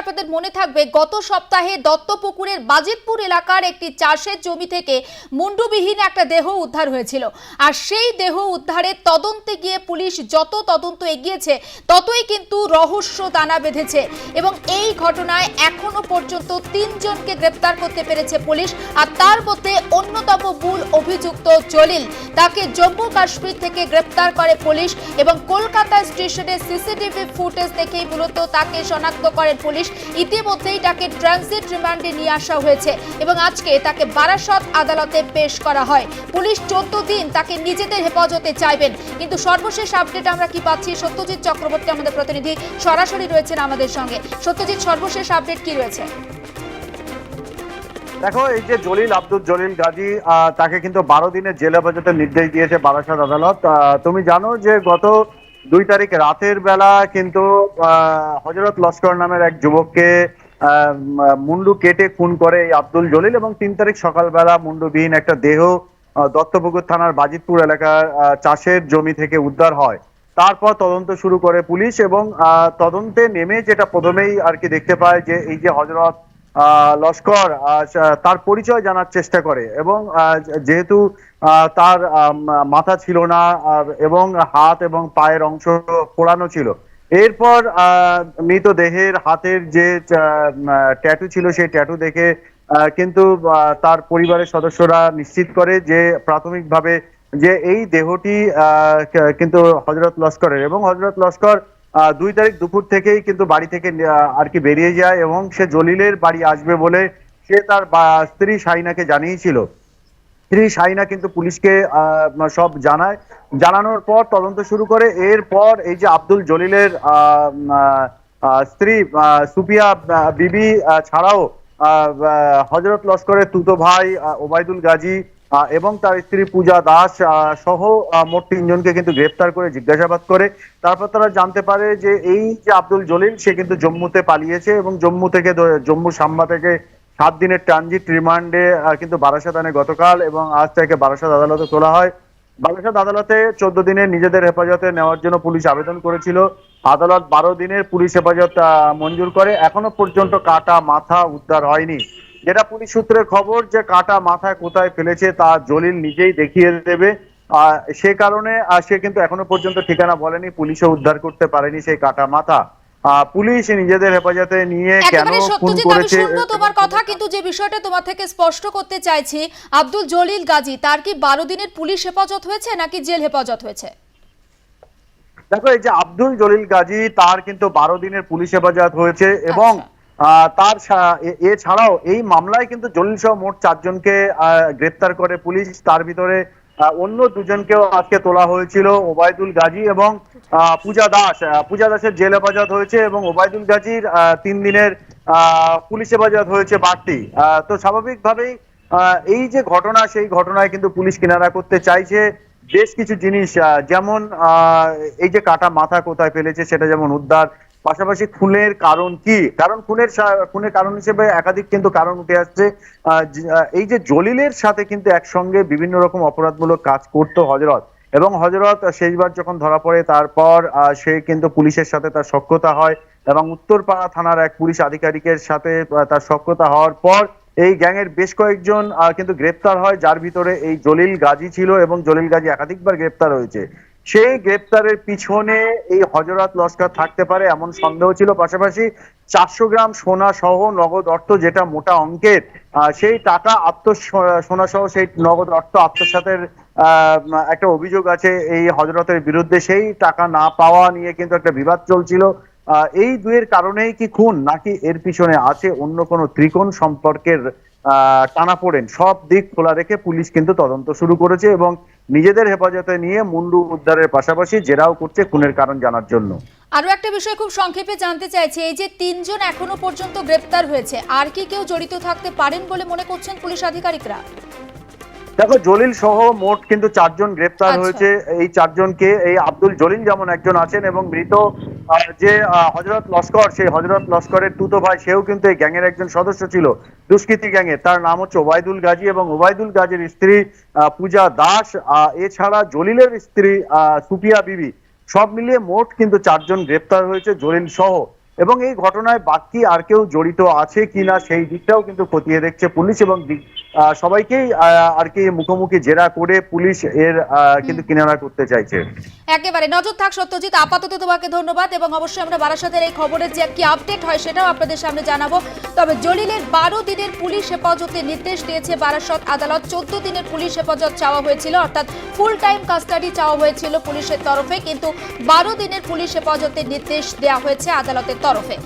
আপনাদের মনে থাকবে, গত সপ্তাহে দত্তপুকুরের বাজিতপুর এলাকার একটি চাষের জমি থেকে মুন্ডুবিহীন একটা দেহ উদ্ধার হয়েছিল। আর সেই দেহ উদ্ধারের তদন্তে গিয়ে পুলিশ যত তদন্ত এগিয়েছে, ততই কিন্তু রহস্য দানা বেঁধেছে এবং এই ঘটনায় এখনও পর্যন্ত তিনজনকে গ্রেপ্তার করতে পেরেছে পুলিশ আর তার মধ্যে অন্যতম মূল অভিযুক্ত জলিল। তাকে জম্মু কাশ্মীর থেকে গ্রেপ্তার করে পুলিশ এবং কলকাতা স্টেশনে সিসিটিভি ফুটেজ দেখেই মূলত তাকে শনাক্ত করেন পুলিশ। ইতিমধ্যেই তাকে ট্রানজিট রিমান্ডে নিয়ে আসা হয়েছে এবং আজকে তাকে বারাসত আদালতে পেশ করা হয়। পুলিশ চোদ্দ দিন তাকে নিজেদের হেফাজতে চাইবেন। কিন্তু সর্বশেষ আপডেট আমরা কি পাচ্ছি? সত্যজিৎ চক্রবর্তী আমাদের প্রতিনিধি, সরাসরি রয়েছেন আমাদের সঙ্গে। সত্যজিৎ, সর্বশেষ আপডেট কি রয়েছে? দেখো, এই যে জলিল আব্দুল জলিল গাজী তাকে কিন্তু বারো দিনের জেল হেফাজতের নির্দেশ দিয়েছে বারাসাত আদালত। তুমি জানো যে গত দুই তারিখ রাতের বেলা কিন্তু হজরত লস্কর নামের এক যুবককে মুন্ডু কেটে খুন করে আব্দুল জলিল এবং তিন তারিখ সকালবেলা মুন্ডুবিহীন একটা দেহ দত্তপুকুর থানার বাজিতপুর এলাকার চাষের জমি থেকে উদ্ধার হয়। তারপর তদন্ত শুরু করে পুলিশ এবং তদন্তে নেমে যেটা প্রথমেই আর কি দেখতে পায় যে এই যে হজরত লস্কর তার পরিচয় জানার চেষ্টা করে এবং যেহেতু তার মাথা ছিল না এবং হাত এবং পায়ের অংশ পোড়ানো ছিল। এরপর আহ, মৃতদেহের হাতের যে ট্যাটু ছিল সেই ট্যাটু দেখে কিন্তু তার পরিবারের সদস্যরা নিশ্চিত করে যে প্রাথমিকভাবে যে এই দেহটি কিন্তু হজরত লস্করের এবং হজরত লস্কর দুই তারিখ দুপুর থেকেই কিন্তু বাড়ি থেকে আর কি বেরিয়ে যায় এবং সে জলিলের বাড়ি আসবে বলে সে তার স্ত্রী শাইনাকে জানিয়েছিল। স্ত্রী শাইনা কিন্তু পুলিশকে সব জানায়। জানানোর পর তদন্ত শুরু করে। এরপর এই যে আব্দুল জলিলের স্ত্রী সুপিয়া বিবি ছাড়াও হজরত লস্করের তুতো ভাই ওবায়দুল গাজী এবং তার স্ত্রী পূজা দাস সহ মোট তিনজনকে কিন্তু গ্রেপ্তার করে, জিজ্ঞাসাবাদ করে। তারপর তারা জানতে পারে যে এই যে আব্দুল জলিল, সে কিন্তু জম্মুতে পালিয়েছে এবং জম্মু থেকে জম্মু সাম্বা থেকে সাত দিনের ট্রানজিট রিমান্ডে কিন্তু বারাসাত আনে গতকাল এবং আজ তাকে বারাসাত আদালতে তোলা হয়। বারাসাত আদালতে চোদ্দ দিনের নিজেদের হেফাজতে নেওয়ার জন্য পুলিশ আবেদন করেছিল। আদালত বারো দিনের পুলিশ হেফাজত মঞ্জুর করে। এখনও পর্যন্ত কাটা মাথা উদ্ধার হয়নি। যেটা পুলিশ সূত্রের খবর যে কাটা মাথায় কোথায় ফেলেছে তা জলিল নিজেই দেখিয়ে দেবে। সে কারণে সে কিন্তু এখনও পর্যন্ত ঠিকানা বলেনি পুলিশও উদ্ধার করতে পারেনি সেই কাটা মাথা। পুলিশ নিজেদের হেফাজতে নিয়ে কেন খুন করেছে তোমার কথা কিন্তু যে বিষয়টা তোমার থেকে স্পষ্ট করতে চাইছি আব্দুল জলিল গাজী তার কি বারো দিনের পুলিশ হেফাজত হয়েছে নাকি জেল হেফাজত হয়েছে? দেখো এই যে আব্দুল জলিল গাজী তার কিন্তু বারো দিনের পুলিশ হেফাজত হয়েছে এবং আচ্ছা। তার এছাড়াও এই মামলায় কিন্তু জলিল সহ মোট চারজনকে গ্রেপ্তার করে পুলিশ। তার ভিতরে অন্য দুজনকেও আজকে তোলা হয়েছিল, ওবায়দুল গাজী এবং পূজা দাস। পূজা দাসের জেল হেফাজত হয়েছে এবং ওবায়দুল গাজীর তিন দিনের পুলিশ হেফাজত হয়েছে বাড়তি। তো স্বাভাবিকভাবেই এই যে ঘটনা, সেই ঘটনায় কিন্তু পুলিশ কিনারা করতে চাইছে। বেশ কিছু জিনিস যেমন এই যে কাটা মাথা কোথায় ফেলেছে সেটা যেমন উদ্ধার পাশাপাশি খুনের কারণ কি? কারণ খুনের খুনের কারণ হিসেবে একাধিক কিন্তু কারণ উঠে আসছে। এই যে জলিলের সাথে কিন্তু একসঙ্গে বিভিন্ন রকম অপরাধমূলক কাজ করতো হজরত। এবং হজরত শেষবার যখন ধরা পড়ে, তারপর সে কিন্তু পুলিশের সাথে তার সখ্যতা হয় এবং উত্তরপাড়া থানার এক পুলিশ আধিকারিকের সাথে তার সখ্যতা হওয়ার পর এই গ্যাংয়ের বেশ কয়েকজন কিন্তু গ্রেপ্তার হয়। যার ভিতরে এই জলিল গাজী ছিল এবং জলিল গাজী একাধিকবার গ্রেপ্তার হয়েছে। সেই গ্রেপ্তারের পিছনে এই হজরত লস্কর থাকতে পারে এমন সন্দেহ ছিল। পাশাপাশি চারশো গ্রাম সোনা সহ নগদ অর্থ যেটা মোটা অঙ্কের সেই টাকা আত্ম সোনা সহ সেই নগদ অর্থ আত্মসাতের একটা অভিযোগ আছে এই হজরতের বিরুদ্ধে। সেই টাকা না পাওয়া নিয়ে কিন্তু একটা বিবাদ চলছিল। এই দুয়ের কারণেই কি খুন নাকি এর পিছনে আছে অন্য কোনো ত্রিকোণ সম্পর্কের টানাপোড়েন সব দিক খোলা রেখে পুলিশ কিন্তু তদন্ত শুরু করেছে এবং নিজেদের হেফাজতে নিয়ে মুন্ডু উদ্ধারের পাশাপাশি জেরাও করছে খুনের কারণ জানার জন্য। আরও একটা বিষয় খুব সংক্ষেপে জানতে চাইছি এই যে তিনজন এখনও পর্যন্ত গ্রেপ্তার হয়েছে আর কি কেউ জড়িত থাকতে পারেন বলে মনে করছেন পুলিশ আধিকারিকরা? দেখো জলিল সহ মোট কিন্তু চারজন গ্রেপ্তার আচ্ছা। হয়েছে। এই চারজনকে এই আব্দুল জলিল যেমন একজন আছেন এবং মৃত যে হজরত লস্কর, সেই হজরত লস্করের তুতো ভাই, সেও কিন্তু এই গ্যাংয়ের একজন সদস্য ছিল, দুষ্কৃতী গ্যাংয়ে তার নাম হচ্ছে ওবায়দুল গাজী এবং ওবায়দুল গাজীর স্ত্রী পূজা দাস এছাড়া জলিলের স্ত্রী সুপিয়া বিবি। সব মিলিয়ে মোট কিন্তু চারজন গ্রেপ্তার হয়েছে জলিল সহ। এবং এই ঘটনায় বাকি আর কেউ জড়িত আছে কিনা সেই দিকটাও কিন্তু খতিয়ে দেখছে পুলিশ এবং সবাইকেই আর কি মুখোমুখি জেরা করে পুলিশ এর কিন্তু কিনারা করতে চাইছে। একেবারে। নজর থাক সত্যজিৎ আপাতত তোমাকে ধন্যবাদ এবং অবশ্যই আমরা বারাসাতের এই খবরের যে কি আপডেট হয় সেটাও আপনাদের সামনে জানাব। তবে জলিলের বারো দিনের পুলিশ হেফাজতে নির্দেশ দিয়েছে বারাসত আদালত। চোদ্দ দিনের পুলিশ হেফাজত চাওয়া হয়েছিল অর্থাৎ ফুল টাইম কাস্টাডি চাওয়া হয়েছিল পুলিশের তরফে কিন্তু বারো দিনের পুলিশ হেফাজতের নির্দেশ দেওয়া হয়েছে আদালতের তরফে।